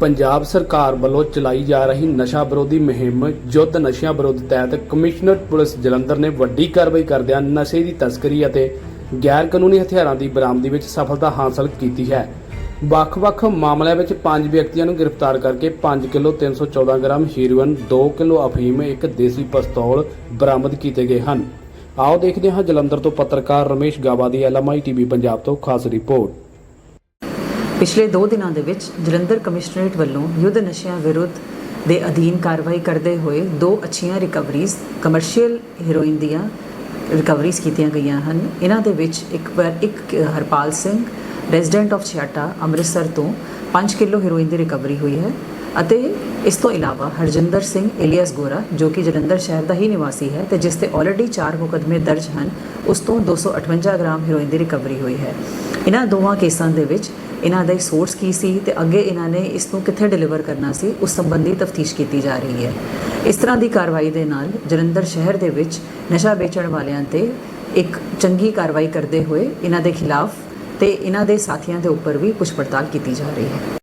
ਪੰਜਾਬ ਸਰਕਾਰ ਵੱਲੋਂ ਚਲਾਈ ਜਾ ਰਹੀ ਨਸ਼ਾ ਵਿਰੋਧੀ ਮੁਹਿੰਮ ਯੁੱਧ ਨਸ਼ਿਆਂ ਵਿਰੁੱਧ ਤਹਿਤ ਕਮਿਸ਼ਨਰ ਪੁਲਿਸ ਜਲੰਧਰ ਨੇ ਵੱਡੀ ਕਾਰਵਾਈ ਕਰਦਿਆਂ ਨਸ਼ੇ ਦੀ ਤਸਕਰੀ ਅਤੇ ਗੈਰ ਕਾਨੂੰਨੀ ਹਥਿਆਰਾਂ ਦੀ ਬਰਾਮਦੀ ਵਿੱਚ ਸਫਲਤਾ ਹਾਸਲ ਕੀਤੀ ਹੈ। ਵੱਖ-ਵੱਖ ਮਾਮਲਿਆਂ ਵਿੱਚ ਪੰਜ ਵਿਅਕਤੀਆਂ ਨੂੰ ਗ੍ਰਿਫਤਾਰ ਕਰਕੇ 5 ਕਿਲੋ 314 ਗ੍ਰਾਮ ਹੀਰੋਇਨ 2 ਕਿਲੋ ਅਫੀਮ, ਇੱਕ ਦੇਸੀ ਪਿਸਤੌਲ ਬਰਾਮਦ ਕੀਤੇ ਗਏ ਹਨ। ਆਓ ਦੇਖਦੇ ਹਾਂ ਜਲੰਧਰ ਤੋਂ ਪੱਤਰਕਾਰ ਰਮੇਸ਼ ਗਾਵਾ ਦੀ ਐਲਐਮਆਈ ਟੀਵੀ ਪੰਜਾਬ ਤੋਂ ਖਾਸ ਰਿਪੋਰਟ। ਪਿਛਲੇ 2 ਦਿਨਾਂ ਦੇ ਵਿੱਚ ਜਲੰਧਰ ਕਮਿਸ਼ਨਰੇਟ ਵੱਲੋਂ ਯੁੱਧ ਨਸ਼ਿਆਂ ਵਿਰੁੱਧ ਦੇ ਅਧੀਨ ਕਾਰਵਾਈ ਕਰਦੇ ਹੋਏ ਦੋ ਅੱਛੀਆਂ ਰਿਕਵਰੀਜ਼ ਕਮਰਸ਼ੀਅਲ ਹੀਰੋਇਨ ਦੀਆਂ ਰਿਕਵਰੀਜ਼ ਕੀਤੀਆਂ ਗਈਆਂ ਹਨ। ਇਹਨਾਂ ਦੇ ਵਿੱਚ ਇੱਕ ਵਾਰ ਇੱਕ ਹਰਪਾਲ ਸਿੰਘ ਰੈਜ਼ੀਡੈਂਟ ਆਫ ਛਿਆਟਾ ਅੰਮ੍ਰਿਤਸਰ ਤੋਂ 5 ਕਿਲੋ ਹੀਰੋਇਨ ਦੀ ਰਿਕਵਰੀ ਹੋਈ ਹੈ। ਅਤੇ ਇਸ ਤੋਂ ਇਲਾਵਾ ਹਰਜਿੰਦਰ ਸਿੰਘ ਇਲੀਅਸ ਗੋਰਾ, ਜੋ ਕਿ ਜਲੰਧਰ ਸ਼ਹਿਰ ਦਾ ਹੀ ਨਿਵਾਸੀ ਹੈ ਤੇ ਜਿਸ ਤੇ ਆਲਰੇਡੀ 4 ਮੁਕਦਮੇ ਦਰਜ ਹਨ, ਉਸ ਤੋਂ 258 ਗ੍ਰਾਮ ਹੈਰੋਇਨ ਦੀ ਰਿਕਵਰੀ ਹੋਈ ਹੈ। ਇਹਨਾਂ ਦੋਵਾਂ ਕੇਸਾਂ ਦੇ ਵਿੱਚ ਇਹਨਾਂ ਦਾ ਸੋਰਸ ਕੀ ਸੀ ਤੇ ਅੱਗੇ ਇਹਨਾਂ ਨੇ ਇਸ ਨੂੰ ਕਿੱਥੇ ਡਿਲੀਵਰ ਕਰਨਾ ਸੀ, ਉਸ ਸੰਬੰਧੀ ਤਫਤੀਸ਼ ਕੀਤੀ ਜਾ ਰਹੀ ਹੈ। ਇਸ ਤਰ੍ਹਾਂ ਦੀ ਕਾਰਵਾਈ ਦੇ ਨਾਲ ਜਲੰਧਰ ਸ਼ਹਿਰ ਦੇ ਵਿੱਚ ਨਸ਼ਾ ਵੇਚਣ ਵਾਲਿਆਂ ਤੇ ਇੱਕ ਚੰਗੀ ਕਾਰਵਾਈ ਕਰਦੇ ਹੋਏ ਇਹਨਾਂ ਦੇ ਖਿਲਾਫ ਤੇ ਇਹਨਾਂ ਦੇ ਸਾਥੀਆਂ ਦੇ ਉੱਪਰ ਵੀ ਪੁੱਛ ਪੜਤਾਲ ਕੀਤੀ ਜਾ ਰਹੀ ਹੈ।